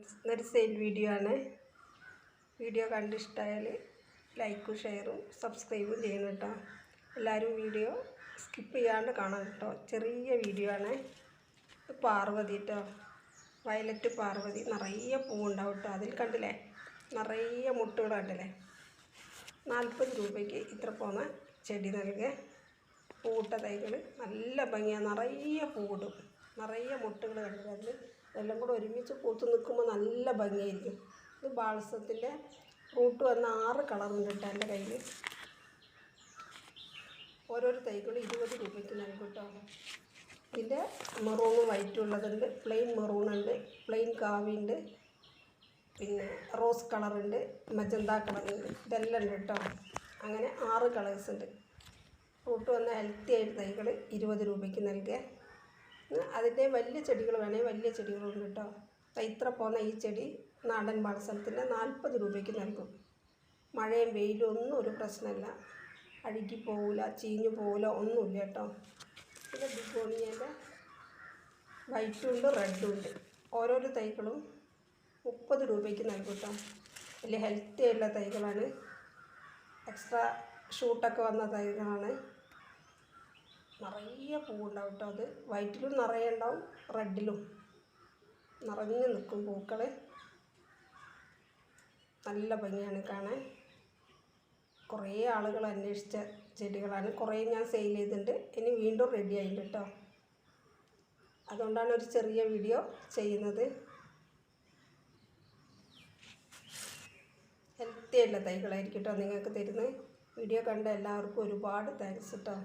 ഇന്നൊരു sale video ആണ്. Video കണ്ടിഷ്ടായാൽ ലൈക്കും ഷെയറും സബ്സ്ക്രൈബും ചെയ്യണം കേട്ടോ. എല്ലാവരും വീഡിയോ സ്കിപ്പ് ചെയ്യാണ്ട് കാണാം കേട്ടോ. ചെറിയ വീഡിയോ ആണ്. പാർവതി കേട്ടോ വയലറ്റ് പാർവതി. നിറയെ പൂവുണ്ടാവും കേട്ടോ അതിൽ കണ്ടില്ലേ? നിറയെ മുട്ടുകൾ കണ്ടില്ലേ? നാൽപ്പത് രൂപയ്ക്ക് ഇത്ര പോന്ന ചെടി നൽകുക പൂട്ട തൈകൾ നല്ല ഭംഗിയാണ്. നിറയെ പൂവിടും. നിറയെ മുട്ടുകൾ കണ്ടില്ലേ അതിൽ? എല്ലാം കൂടെ ഒരുമിച്ച് പൂത്ത് നിൽക്കുമ്പോൾ നല്ല ഭംഗിയായിരിക്കും. ഇത് ബാൾസത്തിന്റെ റൂട്ട് വന്ന ആറ് കളറുണ്ട് കേട്ടോ എന്റെ കയ്യിൽ ഓരോരോ തൈകൾ ഇരുപത് രൂപയ്ക്ക് നൽകും കേട്ടോ. ഇതിന്റെ മെറൂണും വൈറ്റും ഉള്ളതുണ്ട് പ്ലെയിൻ മെറൂണുണ്ട് പ്ലെയിൻ കാവിയുണ്ട് പിന്നെ റോസ് കളറുണ്ട് മജന്ത കളറുണ്ട് ഇതെല്ലാം ഉണ്ട് കേട്ടോ. അങ്ങനെ ആറ് കളേഴ്സ് ഉണ്ട്. റൂട്ട് വന്ന ഹെൽത്തി ആയിട്ട് തൈകൾ ഇരുപത് രൂപയ്ക്ക് നൽകുക. അതിന്റെ വലിയ ചെടികൾ വേണേൽ വലിയ ചെടികളുണ്ട് കേട്ടോ. ഇത്ര പോകുന്ന ഈ ചെടി നാടൻ പാടസ്ഥലത്തിന് നാൽപ്പത് രൂപയ്ക്ക് നൽകും. മഴയും വെയിലും ഒന്നും ഒരു പ്രശ്നമല്ല. അഴുകി പോവില്ല ചീഞ്ഞു പോവില്ല ഒന്നുമില്ല കേട്ടോ. പിന്നെ ബിഗോണിയന്റെ വൈറ്റും ഉണ്ട് റെഡും ഉണ്ട് ഓരോരോ തൈകളും മുപ്പത് രൂപയ്ക്ക് നൽകും കേട്ടോ. വലിയ ഹെൽത്തി ആയിട്ടുള്ള തൈകളാണ്. എക്സ്ട്രാ ഷൂട്ടൊക്കെ വന്ന തൈകളാണ്. നിറയെ പൂവുണ്ടാവും കേട്ടോ അത്. വൈറ്റിലും നിറയെ ഉണ്ടാവും റെഡിലും. നിറഞ്ഞു നിൽക്കും പൂക്കൾ നല്ല ഭംഗിയാണ് കാണാൻ. കുറേ ആളുകൾ അന്വേഷിച്ച ചെടികളാണ്. കുറേ ഞാൻ സെയിൽ ചെയ്തിട്ടുണ്ട്. ഇനി വീണ്ടും റെഡി ആയിട്ടുണ്ട് കേട്ടോ അതുകൊണ്ടാണ് ഒരു ചെറിയ വീഡിയോ ചെയ്യുന്നത്. ഹെൽത്തി ആയിട്ടുള്ള തൈകളായിരിക്കും കേട്ടോ നിങ്ങൾക്ക് തരുന്നത്. വീഡിയോ കണ്ട എല്ലാവർക്കും ഒരുപാട് താങ്ക്സ് കേട്ടോ